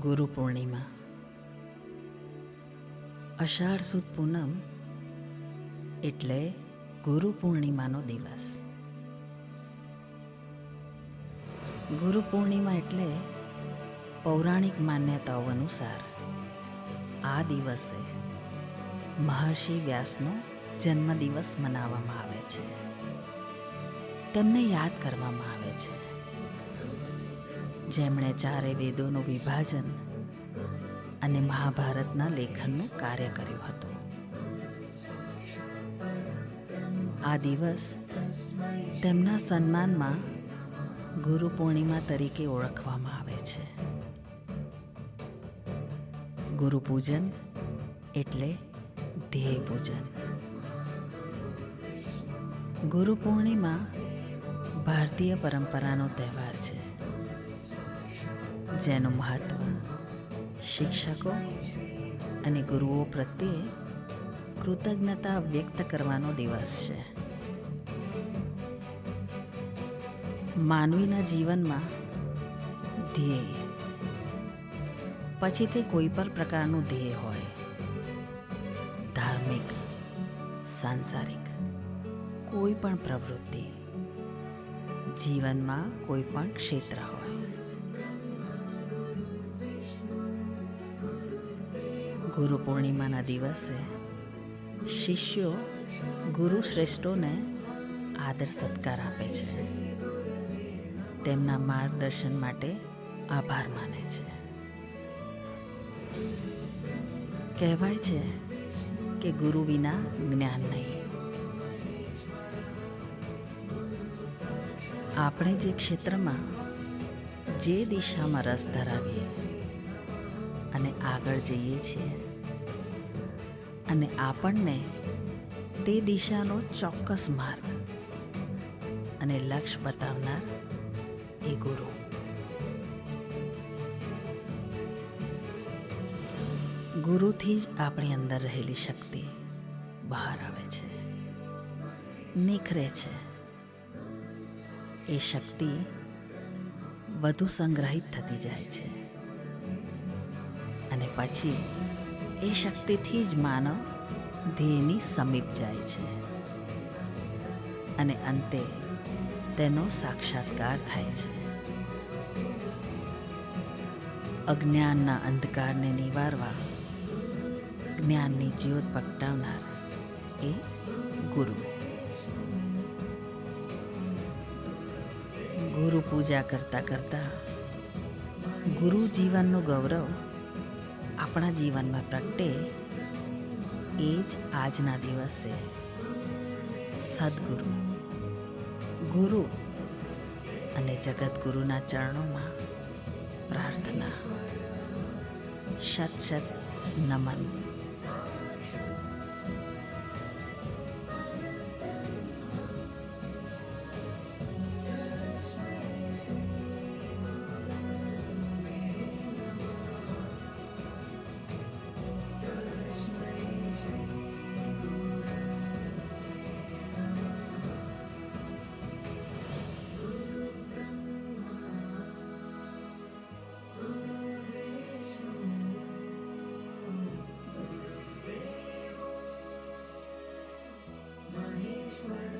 ગુરુ પૂર્ણિમા. અષાઢ સુદ પૂનમ એટલે ગુરુ પૂર્ણિમાનો દિવસ. ગુરુ પૂર્ણિમા એટલે પૌરાણિક માન્યતાઓ અનુસાર આ દિવસે મહર્ષિ વ્યાસનો જન્મદિવસ મનાવવામાં આવે છે. તેમને યાદ કરવામાં આવે છે. જેમણે ચારે વેદોનું વિભાજન અને મહાભારતના લેખનનું કાર્ય કર્યું હતું. આ દિવસ તેમના સન્માનમાં ગુરુ પૂર્ણિમા તરીકે ઓળખવામાં આવે છે. ગુરુ પૂજન એટલે ધ્યેય પૂજન. ગુરુ પૂર્ણિમા ભારતીય પરંપરાનો તહેવાર છે. જેનું મહત્વ શિક્ષકો અને ગુરુઓ પ્રત્યે કૃતજ્ઞતા વ્યક્ત કરવાનો દિવસ છે. માનવીના જીવનમાં ધ્યેય પછી તે કોઈ પણ પ્રકારનું ધ્યેય હોય, ધાર્મિક, સાંસારિક, કોઈ પણ પ્રવૃત્તિ, જીવનમાં કોઈ પણ ક્ષેત્ર હોય. ગુરુ પૂર્ણિમાના દિવસે શિષ્યો ગુરુ શ્રેષ્ઠોને આદર સત્કાર આપે છે. તેમના માર્ગદર્શન માટે આભાર માને છે. કહેવાય છે કે ગુરુ વિના જ્ઞાન નહીં. આપણે જે ક્ષેત્રમાં જે દિશામાં રસ ધરાવીએ અને આગળ જઈએ છીએ. અને આપણને તે દિશાનો ચોક્કસ માર્ગ અને લક્ષ્ય બતાવનાર એ ગુરુ. ગુરુથી જ આપણી અંદર રહેલી શક્તિ બહાર આવે છે. નિખરે છે. એ શક્તિ વધુ સંગ્રહિત થતી જાય છે. અને પછી એ શક્તિથી જ માનવ ધ્યેયની સમીપ જાય છે. અને અંતે તેનો સાક્ષાત્કાર થાય છે. અજ્ઞાનના અંધકારને નિવારવા જ્ઞાનની જ્યોત પ્રગટાવનાર એ ગુરુ. ગુરુ પૂજા કરતા કરતા ગુરુ જીવનનું ગૌરવ આપણા જીવનમાં પ્રગટે એ જ આજના દિવસે. સદગુરુ, ગુરુ અને જગતગુરુના ચરણોમાં પ્રાર્થના. સત સત નમન. friend.